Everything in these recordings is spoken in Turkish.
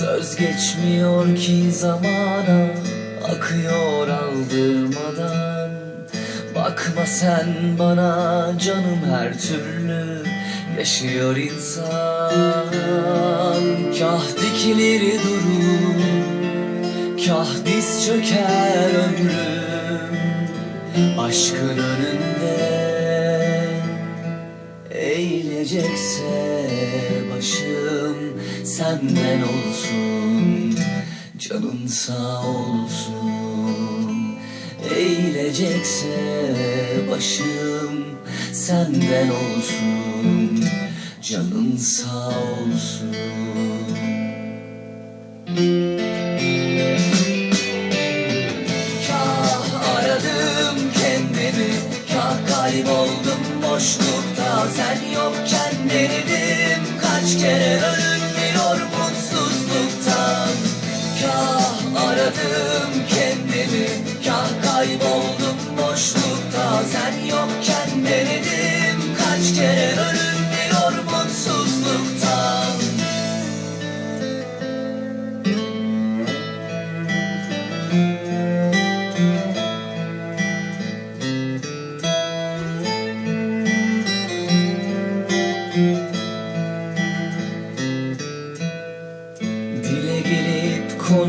Söz geçmiyor ki zamana Akıyor aldırmadan. Bakma sen bana canım her türlü Yaşıyor insan. Kah dikilir durur Kah diz çöker ömrüm. Aşkın önünde Eğilecekse başım senden olsun Canın sağ olsun. Eğilecekse başım senden olsun Canın sağ olsun. Kah aradım kendimi Kah kayboldum boşlukta Sen yokken denedim Kaç kere ölünmüyor mutsuzluktan. Kah aradım kendimi Kah kayboldum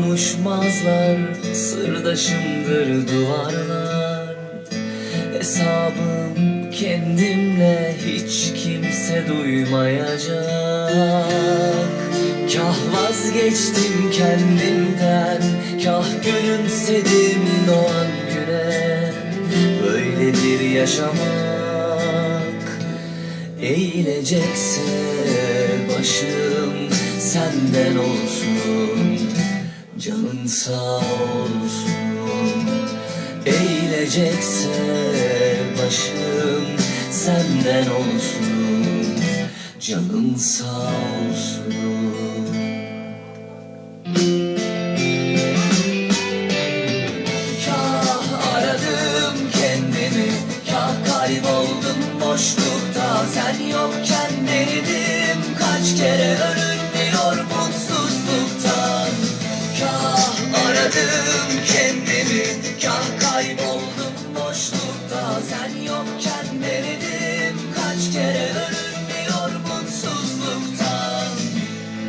konuşmazlar Sırdaşımdır duvarlar. Hesabım kendimle hiç kimse duymayacak. Kah vazgeçtim kendimden Kah gülümsedim doğan güne. Böyledir yaşamak Eğilecekse başım senden olsun sağ olsun. Eğilecekse başım senden olsun. Canın sağ olsun. Kah aradım kendimi Kah kayboldum boşlukta. Sen yokken denedim Kaç kere ölünmüyor